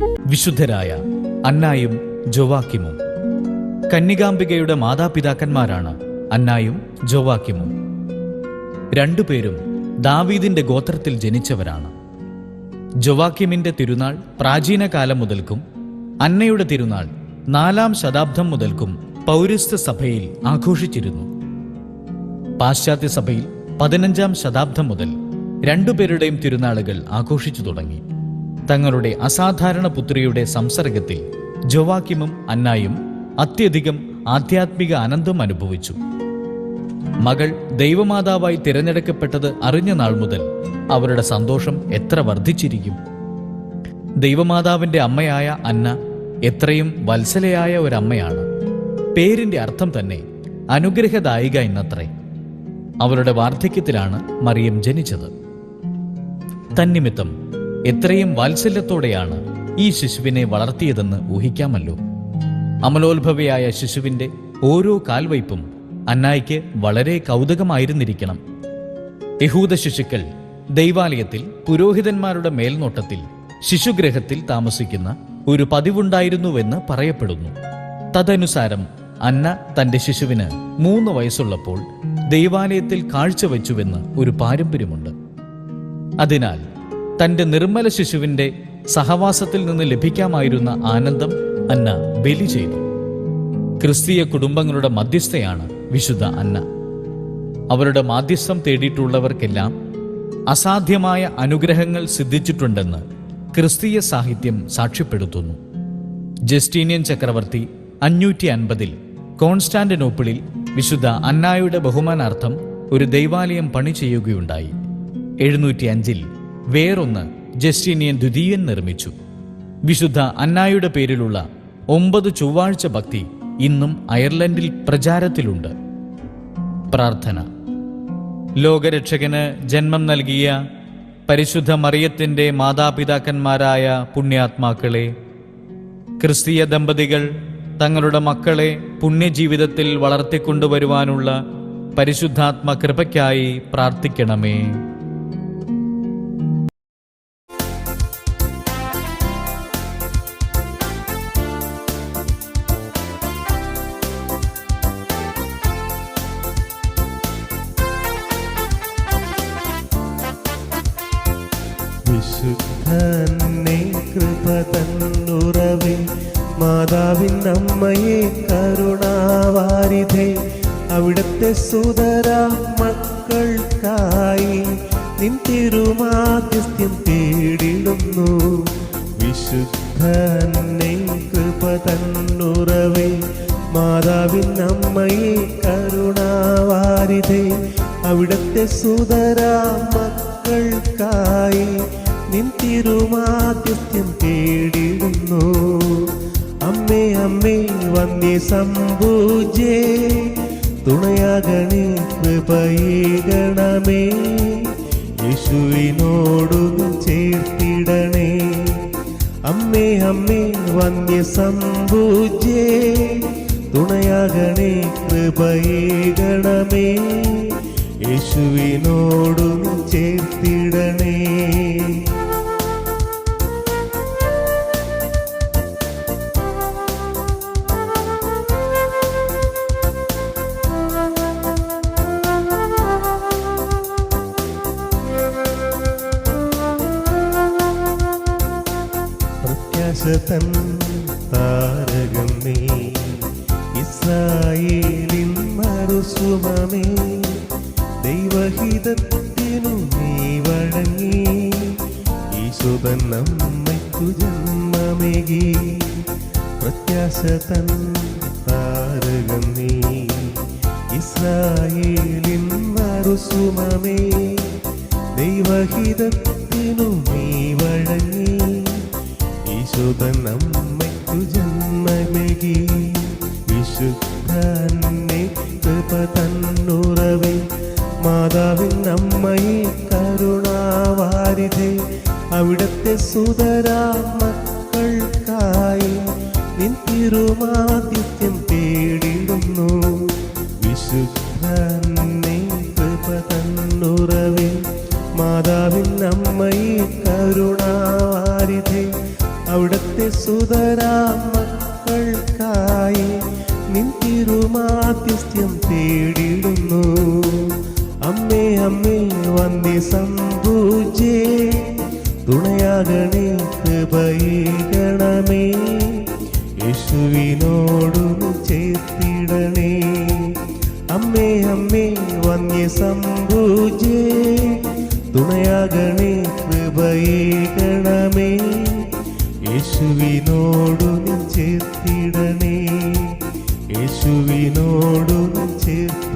വിശുദ്ധരായ അന്നായും ജോവാക്കിമും. കന്യകാംബികയുടെ മാതാപിതാക്കന്മാരാണ് അന്നായും ജോവാക്കിമും. രണ്ടുപേരും ദാവീദിന്റെ ഗോത്രത്തിൽ ജനിച്ചവരാണ്. ജോവാക്കിമിന്റെ തിരുനാൾ പ്രാചീന കാലം മുതൽക്കും അന്നയുടെ തിരുനാൾ നാലാം ശതാബ്ദം മുതൽക്കും പൗരസ്ത്യ സഭയിൽ ആഘോഷിച്ചിരുന്നു. പാശ്ചാത്യ സഭയിൽ പതിനഞ്ചാം ശതാബ്ദം മുതൽ രണ്ടുപേരുടെയും തിരുനാളുകൾ ആഘോഷിച്ചു തുടങ്ങി. തങ്ങളുടെ അസാധാരണ പുത്രിയുടെ സംസർഗത്തിൽ ജോവാക്കിമും അന്നായും അത്യധികം ആധ്യാത്മിക ആനന്ദം അനുഭവിച്ചു. മകൾ ദൈവമാതാവായി തിരഞ്ഞെടുക്കപ്പെട്ടത് അറിഞ്ഞ നാൾ മുതൽ അവരുടെ സന്തോഷം എത്ര വർദ്ധിച്ചിരിക്കും. ദൈവമാതാവിന്റെ അമ്മയായ അന്ന എത്രയും വത്സലയായ ഒരമ്മയാണ്. പേരിന്റെ അർത്ഥം തന്നെ അനുഗ്രഹദായിക എന്നത്രേ. അവരുടെ വാർദ്ധക്യത്തിലാണ് മറിയം ജനിച്ചത്. തന്നിമിത്തം എത്രയും വാത്സല്യത്തോടെയാണ് ഈ ശിശുവിനെ വളർത്തിയതെന്ന് ഊഹിക്കാമല്ലോ. അമലോത്ഭവയായ ശിശുവിന്റെ ഓരോ കാൽവയ്പും അന്നായിക്ക് വളരെ കൗതുകമായിരുന്നിരിക്കണം. യഹൂദ ശിശുക്കൾ ദൈവാലയത്തിൽ പുരോഹിതന്മാരുടെ മേൽനോട്ടത്തിൽ ശിശുഗ്രഹത്തിൽ താമസിക്കുന്ന ഒരു പതിവുണ്ടായിരുന്നുവെന്ന് പറയപ്പെടുന്നു. തദനുസാരം അന്ന തന്റെ ശിശുവിന് മൂന്ന് വയസ്സുള്ളപ്പോൾ ദൈവാലയത്തിൽ കാഴ്ചവെച്ചുവെന്ന് ഒരു പാരമ്പര്യമുണ്ട്. അതിനാൽ തന്റെ നിർമ്മല ശിശുവിന്റെ സഹവാസത്തിൽ നിന്ന് ലഭിക്കാമായിരുന്ന ആനന്ദം അന്ന ബലി ചെയ്തു. ക്രിസ്തീയ കുടുംബങ്ങളുടെ മധ്യസ്ഥയാണ് വിശുദ്ധ അന്ന. അവരുടെ മാധ്യസ്ഥം തേടിയിട്ടുള്ളവർക്കെല്ലാം അസാധ്യമായ അനുഗ്രഹങ്ങൾ സിദ്ധിച്ചിട്ടുണ്ടെന്ന് ക്രിസ്തീയ സാഹിത്യം സാക്ഷ്യപ്പെടുത്തുന്നു. ജസ്റ്റീനിയൻ ചക്രവർത്തി അഞ്ഞൂറ്റി അൻപതിൽ കോൺസ്റ്റാന്റിനോപ്പിളിൽ വിശുദ്ധ അന്നായുടെ ബഹുമാനാർത്ഥം ഒരു ദൈവാലയം പണി ചെയ്യുകയുണ്ടായി. എഴുന്നൂറ്റി അഞ്ചിൽ വേറൊന്ന് ജസ്റ്റീനിയൻ ദ്വിതീയൻ നിർമ്മിച്ചു. വിശുദ്ധ അന്നായുടെ പേരിലുള്ള ഒമ്പത് ചൊവ്വാഴ്ച ഭക്തി ഇന്നും അയർലൻഡിൽ പ്രചാരത്തിലുണ്ട്. പ്രാർത്ഥന. ലോകരക്ഷകന് ജന്മം നൽകിയ പരിശുദ്ധ മറിയത്തിന്റെ മാതാപിതാക്കന്മാരായ പുണ്യാത്മാക്കളെ ക്രിസ്തീയ ദമ്പതികൾ തങ്ങളുടെ മക്കളെ പുണ്യജീവിതത്തിൽ വളർത്തിക്കൊണ്ടുവരുവാനുള്ള പരിശുദ്ധാത്മ കൃപയ്ക്കായി പ്രാർത്ഥിക്കണമേ. വിശുദ്ധന്നെ കൃപ തന്നുറവേ മാതാവിൻ അമ്മയെ കരുണാവാരിധേ അവിടുത്തെ സുതര മക്കൾക്കായി നിൻ തിരുമാധ്യസ്ഥ്യം തേടിടുന്നു. വിശുദ്ധന്നെ കൃപ തന്നുറവേ മാതാവിൻ അമ്മയെ കരുണാവാരിധേ അവിടുത്തെ സുതര മക്കൾക്കായി നിൻ തേടിയിരുന്നു അമ്മേ അമ്മേ വന്നി സംഭൂജേ തുണയാകണേ കൃപയേകണമേ യേശുവിനോടു ചേർത്തിടണേ. അമ്മേ അമ്മേ വന്യ സംഭൂജേ തുണയാകണേ കൃപയേകണമേ യേശുവിനോടു ചേർത്തിടണേ. പ്രത്യാശതൻ താരകമേ ഇസ്രായേലിൻ മറുസുമമേ ദൈവഹിതത്തിനു നീ വഴങ്ങി. ഈശുതൻ നമ്മയ്ക്കു ജന്മമേകി. പ്രത്യാശതൻ താരകം നീ. ഇസ്രായേലിൻ മറുസുമമേ ദൈവഹിതത്തിനു ഈശോതൻ അമ്മയ്ക്കു ജന്മമേകി വിശുദ്ധന്നെ കൃപ തന്നുറവേ മാതാവിൻ കരുണാവാരിതേ അവിടത്തെ സുതരാ മക്കൾക്കായി നിൻ തിരുമാദിത്യം തേടിടുന്നു. വിശുദ്ധന്നെ കൃപ തന്നുറവേ മാതാവിൻ അമ്മയെ കരുണാവാരിധേ അവിടത്തെ സുതരാ മക്കൾക്കായി നിൻ തേടിടുന്നു. അമ്മേ അമ്മേ വന്ദി സംഭൂജേ തുണയാകണേ കൃപയേകണമേ യേശുവിനോടു ചേർത്തിടണേ. അമ്മേ അമ്മേ വന്യ സംഭൂജേ തുണയാകണേ കൃപയേകണമേ യേശുവിനോടു ചേർത്തിടണേ. യേശുവിനോടു ചേർത്തി